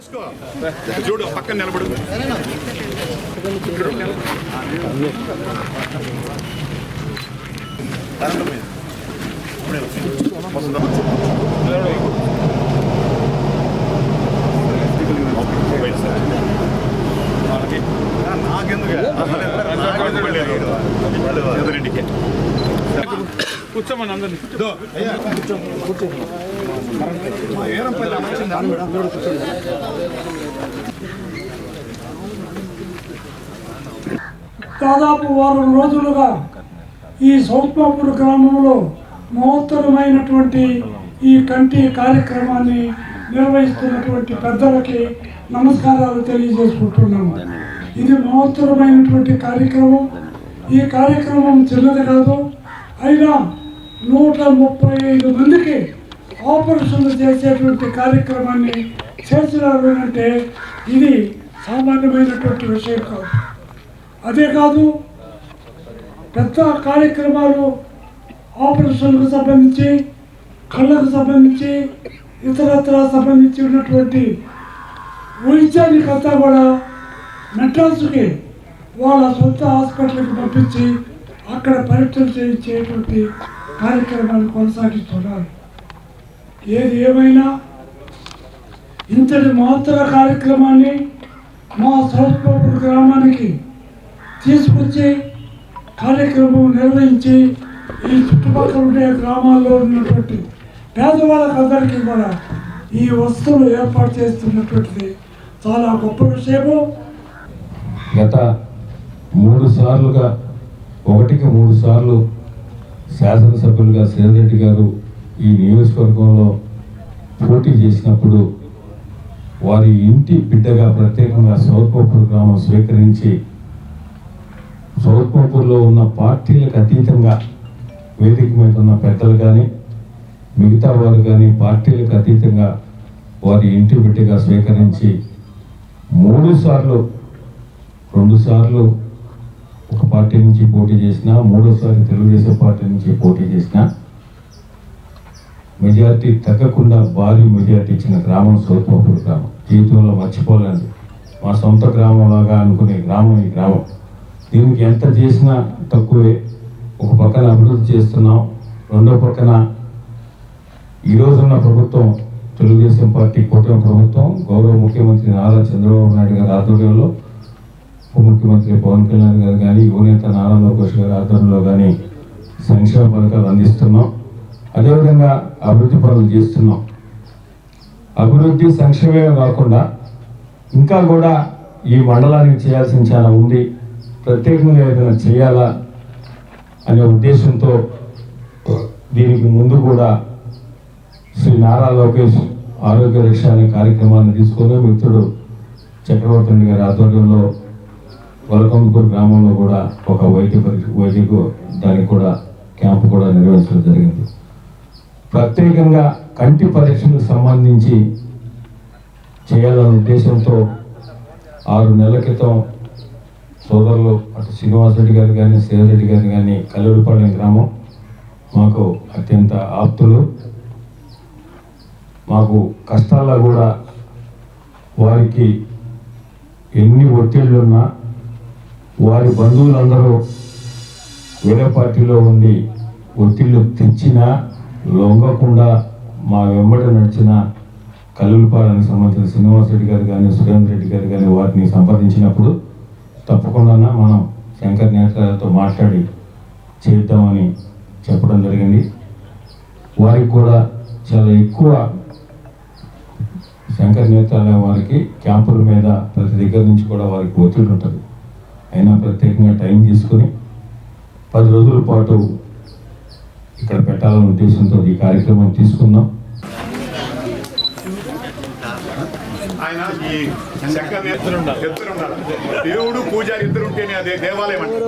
వేసుకో చూడు పక్కన నిలబడు ఇక్కడ నిలబడు. నాకెందుకు ఎదురింటికి కూర్చోమని అందరినీ. దాదాపు వారం రోజులుగా ఈ సౌత్మాపూర్ గ్రామంలో మహోత్తరమైనటువంటి ఈ కంటి కార్యక్రమాన్ని నిర్వహిస్తున్నటువంటి పెద్దలకి నమస్కారాలు తెలియజేసుకుంటున్నాము. ఇది మహోత్తరమైనటువంటి కార్యక్రమం. ఈ కార్యక్రమం చిన్నది కాదు అయినా నూట ముప్పై ఐదు మందికి ఆపరేషన్లు చేసేటువంటి కార్యక్రమాన్ని చేసినారు అంటే ఇది సామాన్యమైనటువంటి విషయం కాదు. అదే కాదు పెద్ద కార్యక్రమాలు ఆపరేషన్కు సంబంధించి కళ్ళకు సంబంధించి ఇతరత్ర సంబంధించి ఉన్నటువంటి వైద్యానికంతా కూడా మెట్రాల్స్కి వాళ్ళ సొంత హాస్పిటల్కి పంపించి అక్కడ పరీక్షలు చేయించేటువంటి కార్యక్రమాలు కొనసాగిస్తున్నారు. ఏది ఏమైనా ఇంతటి మహత్తర కార్యక్రమాన్ని మా సౌత్పూర్ గ్రామానికి తీసుకొచ్చి కార్యక్రమం నిర్వహించి ఈ చుట్టుపక్కల ఉండే గ్రామాల్లో ఉన్నటువంటి పేదవాళ్ళకందరికీ కూడా ఈ వస్తువులు ఏర్పాటు చేస్తున్నటువంటిది చాలా గొప్ప విషయము. గత మూడు సార్లుగా ఒకటికి మూడు సార్లు శాసనసభ్యులుగా సేనరెడ్డి గారు ఈ నియోజకవర్గంలో పోటీ చేసినప్పుడు వారి ఇంటి బిడ్డగా ప్రత్యేకంగా సౌర్కోపూర్ గ్రామం స్వీకరించి సౌర్కోపూర్లో ఉన్న పార్టీలకు అతీతంగా వేదిక మీద ఉన్న పెద్దలు కానీ మిగతా వారు కానీ పార్టీలకు అతీతంగా వారి ఇంటి బిడ్డగా స్వీకరించి మూడు సార్లు రెండు సార్లు ఒక పార్టీ నుంచి పోటీ చేసిన మూడోసారి తెలుగుదేశం పార్టీ నుంచి పోటీ చేసిన మెజార్టీ తగ్గకుండా భారీ మెజార్టీ ఇచ్చిన గ్రామం సోత్మపూర్ గ్రామం. జీవితంలో మర్చిపోలేదు మా సొంత గ్రామంలాగా అనుకునే గ్రామం ఈ గ్రామం. దీనికి ఎంత చేసినా తక్కువే. ఒక పక్కన అభివృద్ధి చేస్తున్నాం. రెండో పక్కన ఈ రోజున్న ప్రభుత్వం తెలుగుదేశం పార్టీ కూటమి ప్రభుత్వం గౌరవ ముఖ్యమంత్రి నారా చంద్రబాబు నాయుడు గారి ఆధ్వర్యంలో ఉప ముఖ్యమంత్రి పవన్ కళ్యాణ్ గారు కానీ యువనేత నారా లోకేష్ గారి ఆధ్వర్యంలో కానీ సంక్షేమ పథకాలు అందిస్తున్నాం. అదేవిధంగా అభివృద్ధి పనులు చేస్తున్నాం. అభివృద్ధి సంక్షేమమే కాకుండా ఇంకా కూడా ఈ మండలానికి చేయాల్సిన చాలా ఉంది. ప్రత్యేకంగా ఏదైనా చేయాలా అనే ఉద్దేశంతో దీనికి ముందు కూడా శ్రీ నారా లోకేష్ ఆరోగ్య రక్ష అనే కార్యక్రమాన్ని తీసుకొని మిత్రుడు చక్రవర్తి గారి ఆధ్వర్యంలో వలకంపూర్ గ్రామంలో కూడా ఒక వైద్య వైద్యకు దానికి కూడా క్యాంపు కూడా నిర్వహించడం జరిగింది. ప్రత్యేకంగా కంటి పరీక్షలకు సంబంధించి చేయాలనే ఉద్దేశంతో ఆరు నెలల క్రితం సోదరులు అటు శ్రీనివాసరెడ్డి గారు కానీ శ్రీరెడ్డి గారు కానీ కల్లూరుపాలెం గ్రామం మాకు అత్యంత ఆప్తులు. మాకు కష్టాల్లో కూడా వారికి ఎన్ని ఒత్తిళ్ళున్నా వారి బంధువులందరూ వేరే పార్టీలో ఉండి ఒత్తిళ్ళు తెచ్చినా లొంగకుండా మా వెంబడి నడిచిన కల్లులపాలనికి సంబంధించిన శ్రీనివాసరెడ్డి గారు కానీ సురేంద్ర రెడ్డి గారు కానీ వారిని సంప్రదించినప్పుడు తప్పకుండా మనం శంకర్ నేతలతో మాట్లాడి చేద్దామని చెప్పడం జరిగింది. వారికి కూడా చాలా ఎక్కువ శంకర్ నేత వారికి క్యాంపుల మీద ప్రతి దగ్గర నుంచి కూడా వారికి ఒత్తిడి ఉంటుంది. అయినా ప్రత్యేకంగా టైం తీసుకుని పది రోజుల పాటు ఇక్కడ పెట్టాలనే ఉద్దేశంతో ఈ కార్యక్రమం తీసుకున్నాం ఆయన ఈ శంకర్ ఉండాలి ఉండాలి దేవుడు పూజారి ఇద్దరు ఉంటేనే అదే దేవాలయం అంటారు